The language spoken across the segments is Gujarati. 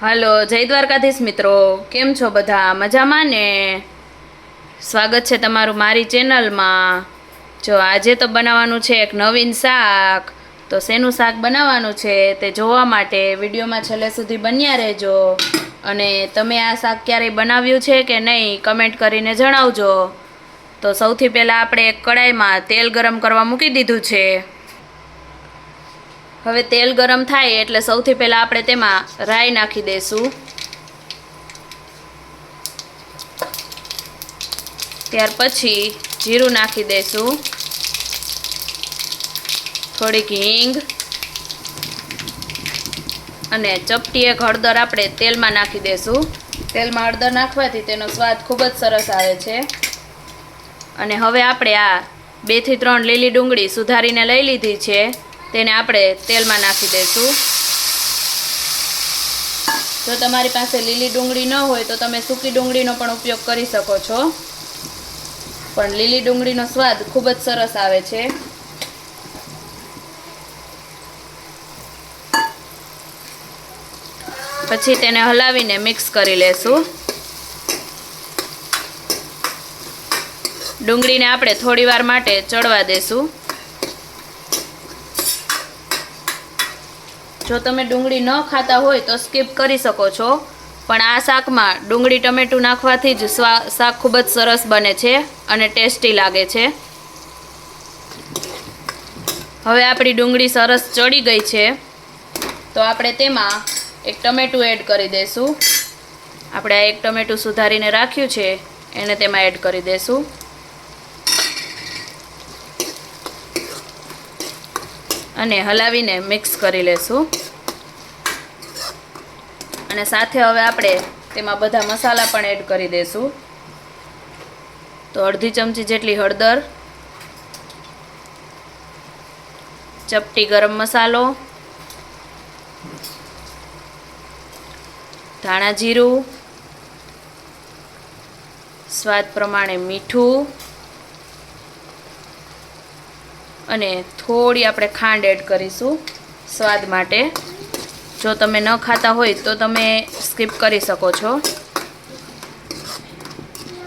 હાલો, જય દ્વારકાધીશ મિત્રો. કેમ છો બધા? મજામાં ને? સ્વાગત છે તમારું મારી ચેનલમાં. જો આજે તો બનાવવાનું છે એક નવીન શાક. તો શેનું શાક બનાવવાનું છે તે જોવા માટે વિડીયોમાં છેલ્લે સુધી બન્યા રહેજો. અને તમે આ શાક ક્યારેય બનાવ્યું છે કે નહીં, કમેન્ટ કરીને જણાવજો. તો સૌથી પહેલાં આપણે એક કડાઈમાં તેલ ગરમ કરવા મૂકી દીધું છે. હવે તેલ ગરમ થાય એટલે સૌથી પહેલાં આપણે તેમાં રાઈ નાખી દઈશું ત્યાર પછી જીરું નાખી દઈશું થોડીક હિંગ અને ચપટી એક હળદર આપણે તેલમાં નાખી દઈશું તેલમાં હળદર નાખવાથી તેનો સ્વાદ ખૂબ જ સરસ આવે છે. અને હવે આપણે આ બેથી ત્રણ લીલી ડુંગળી સુધારીને લઈ લીધી છે. તેને આપણે તેલમાં નાખી દઈશું. જો તમારી પાસે લીલી ડુંગળી ન હોય તો તમે સૂકી ડુંગળીનો પણ ઉપયોગ કરી શકો છો. પણ લીલી ડુંગળીનો સ્વાદ ખૂબ જ સરસ આવે છે. પછી તેને હલાવીને મિક્સ કરી લેશું. ડુંગળીને આપણે થોડી વાર માટે ચડવા દેશું. જો તમે ડુંગળી ન ખાતા હોય તો સ્કીપ કરી શકો છો. પણ આ શાકમાં ડુંગળી, ટમેટું નાખવાથી જ શાક ખૂબ જ સરસ બને છે અને ટેસ્ટી લાગે છે. હવે આપણી ડુંગળી સરસ ચડી ગઈ છે. તો આપણે તેમાં એક ટમેટું એડ કરી દઈશું આપણે આ એક ટમેટું સુધારીને રાખ્યું છે. એને તેમાં એડ કરી દઈશું અને હલાવીને મિક્સ કરી લેશું. અને સાથે હવે આપણે તેમાં બધા મસાલા પણ એડ કરી દઈશું તો અડધી ચમચી જેટલી હળદર, ચપટી ગરમ મસાલો, ધાણા જીરું, સ્વાદ પ્રમાણે મીઠું અને થોડી આપણે ખાંડ એડ કરીશું સ્વાદ માટે. જો તમે ન ખાતા હોય તો તમે સ્કીપ કરી શકો છો.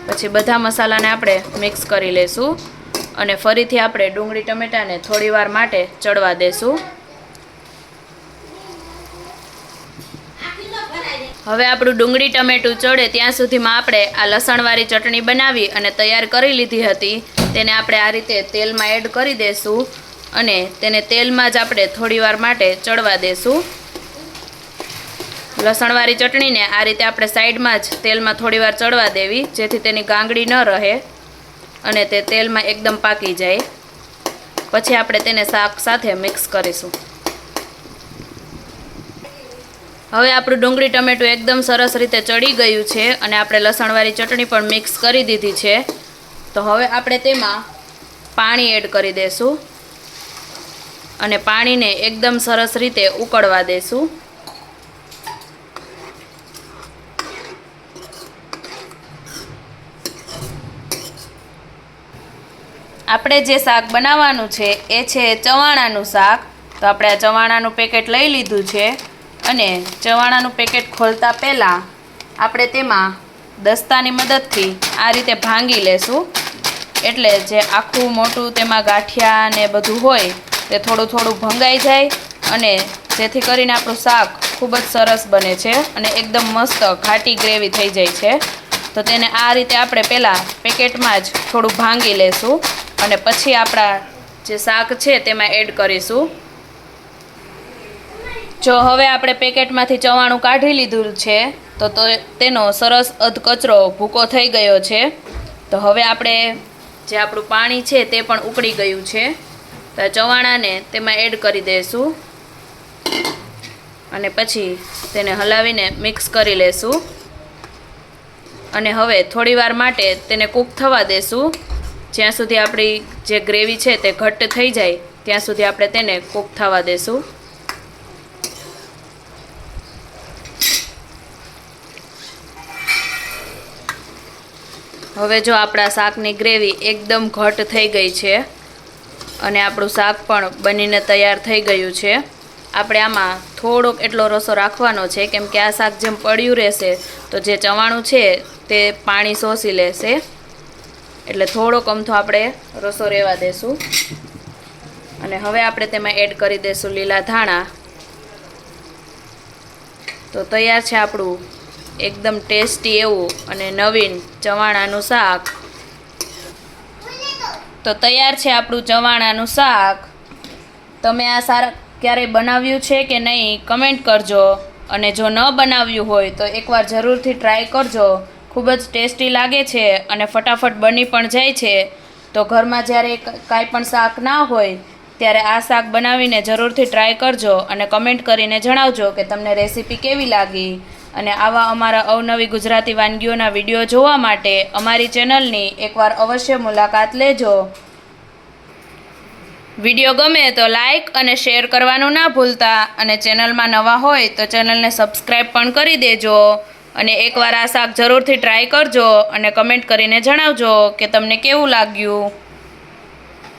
પછી બધા મસાલાને આપણે મિક્સ કરી લેશું અને ફરીથી આપણે ડુંગળી, ટમેટાને થોડી વાર માટે ચડવા દેશું. હવે આપણું ડુંગળી, ટમેટું ચડે ત્યાં સુધીમાં આપણે આ લસણવાળી ચટણી બનાવી અને તૈયાર કરી લીધી હતી. તેને આપણે આ રીતે તેલમાં એડ કરી દઈશું અને તેને તેલમાં જ આપણે થોડીવાર માટે ચડવા દઈશું લસણવાળી ચટણીને આ રીતે આપણે સાઈડમાં જ તેલમાં થોડીવાર ચડવા દેવી, જેથી તેની ગાંગડી ન રહે અને તે તેલમાં એકદમ પાકી જાય. પછી આપણે તેને શાક સાથે મિક્સ કરીશું. હવે આપણું ડુંગળી ટમેટું એકદમ સરસ રીતે ચડી ગયું છે અને આપણે લસણવાળી ચટણી પણ મિક્સ કરી દીધી છે. તો હવે આપણે તેમાં પાણી એડ કરી દઈશું અને પાણીને એકદમ સરસ રીતે ઉકળવા દઈશું આપણે જે શાક બનાવવાનું છે એ છે ચવાણાનું શાક. તો આપણે આ ચવાણાનું પેકેટ લઈ લીધું છે અને ચવાણાનું પેકેટ ખોલતા પહેલાં આપણે તેમાં દસ્તાની મદદથી આ રીતે ભાંગી લેશું. એટલે જે આખું મોટું તેમાં ગાંઠિયા ને બધું હોય, તે થોડું થોડું ભંગાઈ જાય અને જેથી કરીને આપણું શાક ખૂબ જ સરસ બને છે અને એકદમ મસ્ત ઘાટી ગ્રેવી થઈ જાય છે. તો તેને આ રીતે આપણે પહેલાં પેકેટમાં જ થોડું ભાંગી લેશું અને પછી આપણા જે શાક છે તેમાં એડ કરીશું. જો હવે આપણે પેકેટમાંથી ચવાણું કાઢી લીધું છે, તો તો તેનો સરસ અધકચરો ભૂકો થઈ ગયો છે. તો હવે આપણે જે આપણું પાણી છે તે પણ ઉકળી ગયું છે. તો ચવાણાને તેમાં એડ કરી દઈશું અને પછી તેને હલાવીને મિક્સ કરી લેશું. અને હવે થોડીવાર માટે તેને કૂક થવા દેશું. જ્યાં સુધી આપણી જે ગ્રેવી છે તે ઘટ્ટ થઈ જાય, ત્યાં સુધી આપણે તેને કૂક થવા દેશું. હવે જો આપણા શાકની ગ્રેવી એકદમ ઘટ થઈ ગઈ છે અને આપણું શાક પણ બનીને તૈયાર થઈ ગયું છે, આપણે આમાં થોડોક એટલો રસો રાખવાનો છે, કેમ કે આ શાક જેમ પડ્યું રહેશે, તો જે ચવાણું છે તે પાણી શોષી લેશે. એટલે થોડોક અમથો આપણે રસો રહેવા દેશું. અને હવે આપણે તેમાં એડ કરી દઈશું લીલા ધાણા. તો તૈયાર છે આપણું એકદમ ટેસ્ટી એવું અને નવીન ચવાણાનું શાક. તો તૈયાર છે આપણું ચવાણાનું શાક. તમે આ સારા ક્યારેય બનાવ્યું છે કે નહીં, કમેન્ટ કરજો. અને જો ન બનાવ્યું હોય તો એકવાર જરૂરથી ટ્રાય કરજો. ખૂબ જ ટેસ્ટી લાગે છે અને ફટાફટ બની પણ જાય છે. તો ઘરમાં જ્યારે કાંઈ પણ શાક ના હોય, ત્યારે આ શાક બનાવીને જરૂરથી ટ્રાય કરજો અને કમેન્ટ કરીને જણાવજો કે તમને રેસીપી કેવી લાગી. અને આવા અમારા અવનવી ગુજરાતી વાનગીઓના વીડિયો જોવા માટે અમારી ચેનલની એકવાર અવશ્ય મુલાકાત લેજો. વીડિયો ગમે તો લાઈક અને શેર કરવાનું ના ભૂલતા અને ચેનલમાં નવા હોય તો ચેનલને સબસ્ક્રાઈબ પણ કરી દેજો. અને એકવાર આ શાક જરૂરથી ટ્રાય કરજો અને કમેન્ટ કરીને જણાવજો કે તમને કેવું લાગ્યું.